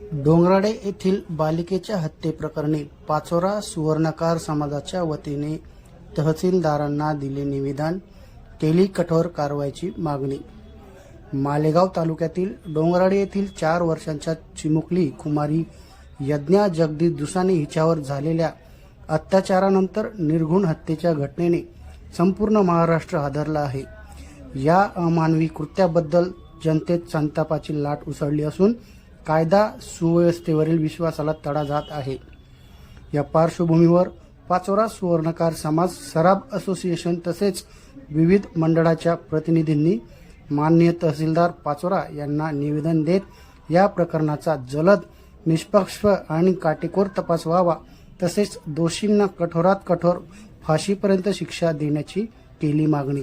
डोंगराडे येथील बालिकेच्या हत्येप्रकरणी पाचोरा सुवर्णकार समाजाच्या वतीने तहसीलदारांना दिले निवेदन केली कठोर कारवाईची मागणी. मालेगाव तालुक्यातील डोंगराडे येथील चार वर्षांच्या चिमुकली कुमारी यज्ञा जगदीश दुसाने हिच्यावर झालेल्या अत्याचारानंतर निर्घुण हत्येच्या घटनेने संपूर्ण महाराष्ट्र हादरला आहे. या अमानवी कृत्याबद्दल जनतेत संतापाची लाट उसळली असून कायदा सुव्यवस्थेवरील विश्वासाला तडा जात आहे. या पार्श्वभूमीवर पाचोरा सुवर्णकार समाज सराब असोसिएशन तसेच विविध मंडळाच्या प्रतिनिधींनी माननीय तहसीलदार पाचोरा यांना निवेदन देत या प्रकरणाचा जलद निष्पक्ष आणि काटेकोर तपास व्हावा. तसेच दोषींना कठोरात कठोर फाशीपर्यंत शिक्षा देण्याची केली मागणी.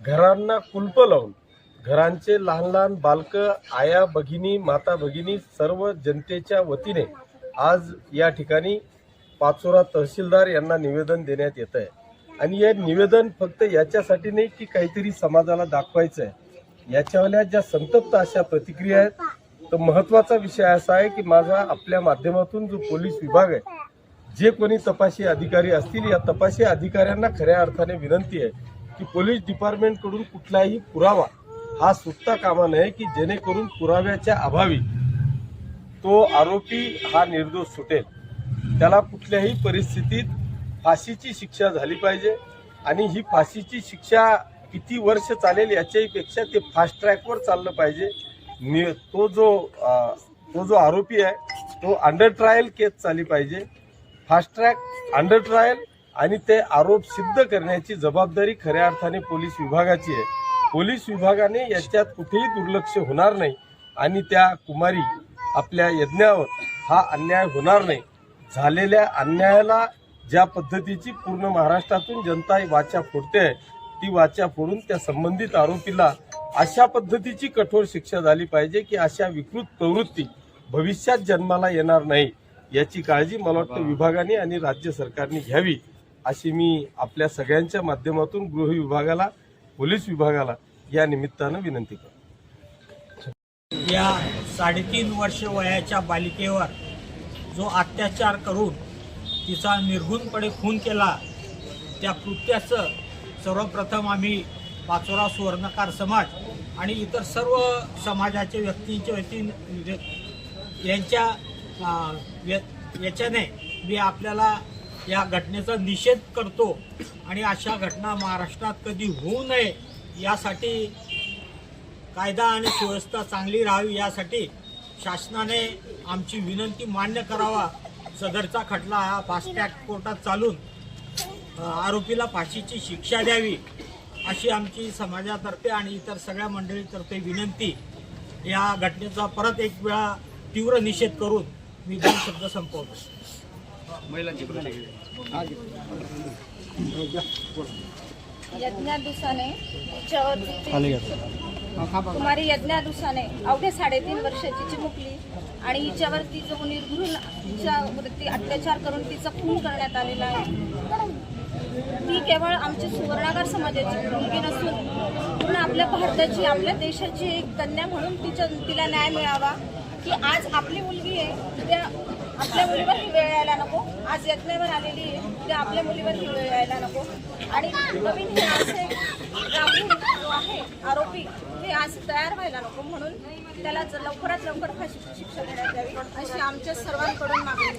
घरांना कुलप लावून घरांचे लहान लहान बालक आया भगिनी माता भगिनी सर्व जनतेच्या वतीने आज या ठिकाणी पाचोरा तहसीलदार यांना निवेदन देण्यात येत आहे. आणि हे निवेदन फक्त याच्यासाठी नाही की काहीतरी समाजाला दाखवायचं आहे. याच्यावाल्या ज्या संतप्त अशा प्रतिक्रिया आहेत तर महत्त्वाचा विषय असा आहे की माझा आपल्या माध्यमातून जो पोलीस विभाग आहे जे कोणी तपासी अधिकारी असतील या तपासी अधिकाऱ्यांना खऱ्या अर्थाने विनंती आहे की पोलीस डिपार्टमेंटकडून कुठलाही पुरावा हा सुटता कामा नये की जेणेकरून पुराव्याच्या अभावी तो आरोपी हा निर्दोष सुटेल. त्याला कुठल्याही परिस्थितीत फाशीची शिक्षा झाली पाहिजे आणि ही फाशीची शिक्षा किती वर्ष चालेल याच्याहीपेक्षा ते फास्ट ट्रॅकवर चाललं पाहिजे. नि- तो जो तो जो आरोपी आहे तो अंडर ट्रायल केस चालली पाहिजे. फास्ट ट्रॅक अंडर ट्रायल आणि ते आरोप सिद्ध करण्याची जबाबदारी खऱ्या अर्थाने पोलीस विभागाची आहे. पोलीस विभागाने याच्यात कुठेही दुर्लक्ष होणार नाही आणि त्या कुमारी आपल्या यज्ञावर हा अन्याय होणार नाही. झालेल्या अन्यायाला ज्या पद्धतीची पूर्ण महाराष्ट्रातून जनता ही वाचा फोडते ती वाचा फोडून त्या संबंधित आरोपीला अशा पद्धतीची कठोर शिक्षा झाली पाहिजे की अशा विकृत प्रवृत्ती भविष्यात जन्माला येणार नाही. याची काळजी मला वाटतं विभागाने आणि राज्य सरकारने घ्यावी. अशी मी आपल्या सगळ्यांच्या माध्यमातून गृह विभागाला पोलीस विभागाला या निमित्तानं विनंती करतो. या साडेतीन वर्ष वयाच्या बालिकेवर जो अत्याचार करून तिचा निर्घुणपणे खून केला त्या कृत्याचं सर्वप्रथम आम्ही पाचोरा सुवर्णकार समाज आणि इतर सर्व समाजाच्या व्यक्तींच्या व्यक्ती यांच्या व्य- याच्याने मी आपल्याला या घटनेचा निषेध करतो आणि अशा घटना महाराष्ट्रात कधी होऊ नये यासाठी कायदा आणि सुव्यवस्था चांगली राहावी यासाठी शासनाने आमची विनंती मान्य करावा. सदरचा खटला हा फास्टॅग कोर्टात चालून आरोपीला फाशीची शिक्षा द्यावी अशी आमची समाजातर्फे आणि इतर सगळ्या मंडळीतर्फे विनंती. या घटनेचा परत एक वेळा तीव्र निषेध करून मी दोन शब्द संपवतो. यज्ञा दुसाने कुमारी यज्ञा दुसाने अवघ्या साडेतीन वर्षाची चिमुकली आणि हिच्यावरती जो निर्घृण हिच्यावरती अत्याचार करून तिचा खून करण्यात आलेला आहे. ती केवळ आमची सुवर्णागर समाजाची मुलगी नसून पूर्ण आपल्या भारताची आपल्या देशाची एक कन्या म्हणून तिच्या तिला न्याय मिळावा की आज आपली मुलगी आहे उद्या आपल्या मुलीवर ही वेळ यायला नको. आज यज्ञावर आलेली आहे उद्या आपल्या मुलीवर ही वेळ यायला नको. आणि नवीन हे असे राहुल जो आहे आरोपी हे आज तयार व्हायला नको म्हणून त्याला लवकरात लवकर फाशीची शिक्षा देण्यात यावी अशी आमच्या सर्वांकडून मागणी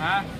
हा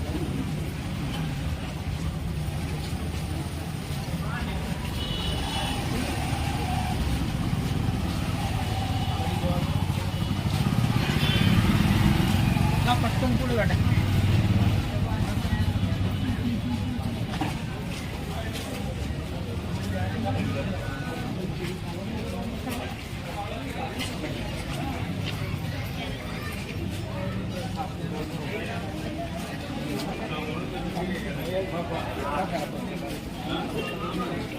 നമുക്കുള്ളൂ കേട്ടോ